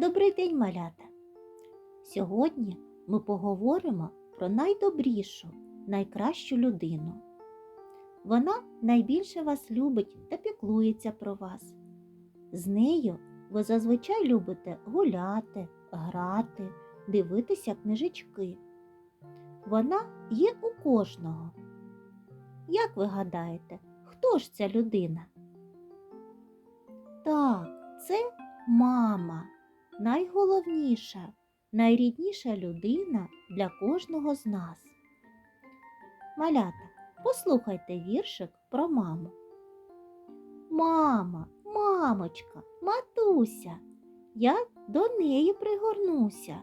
Добрий день, малята! Сьогодні ми поговоримо про найдобрішу, найкращу людину. Вона найбільше вас любить та піклується про вас. З нею ви зазвичай любите гуляти, грати, дивитися книжечки. Вона є у кожного. Як ви гадаєте, хто ж ця людина? Так, це мама, найголовніша, найрідніша людина для кожного з нас. Малята, послухайте віршик про маму. Мама, мамочка, матуся, я до неї пригорнуся.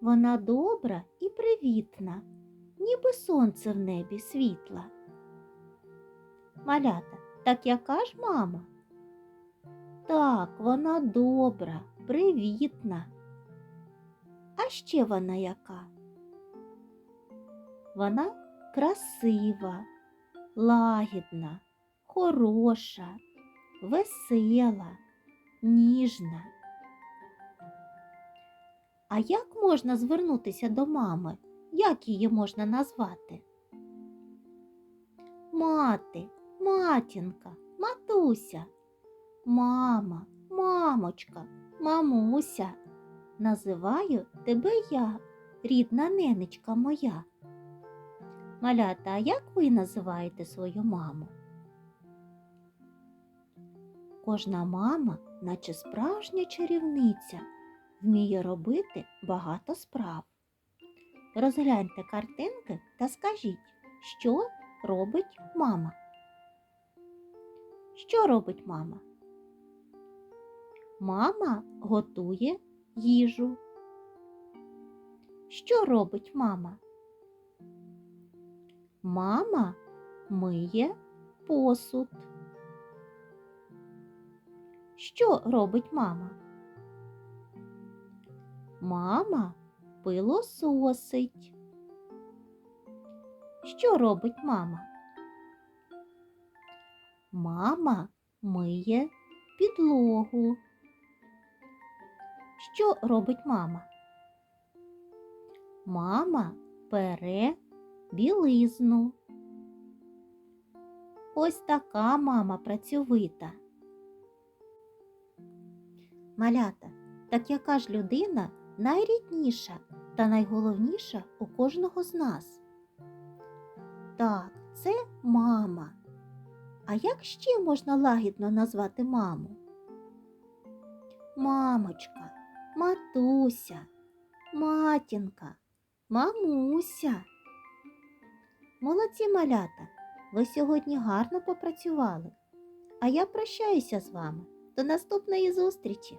Вона добра і привітна, ніби сонце в небі світла. Малята, так яка ж мама? Так, вона добра, привітна. А ще вона яка? Вона красива, лагідна, хороша, весела, ніжна. А як можна звернутися до мами? Як її можна назвати? Мати, матінка, матуся, мама, мамочка, мамуся. Називаю тебе я, рідна ненечка моя. Малята, а як ви називаєте свою маму? Кожна мама, наче справжня чарівниця, вміє робити багато справ. Розгляньте картинки та скажіть, що робить мама? Що робить мама? Мама готує їжу. Що робить мама? Мама миє посуд. Що робить мама? Мама пилососить. Що робить мама? Мама миє підлогу. Що робить мама? Мама пере білизну. Ось така мама працьовита. Малята, так яка ж людина найрідніша та найголовніша у кожного з нас? Так, це мама. А як ще можна лагідно назвати маму? Мамочка, матуся, матінка, мамуся. Молодці малята, ви сьогодні гарно попрацювали. А я прощаюся з вами. До наступної зустрічі!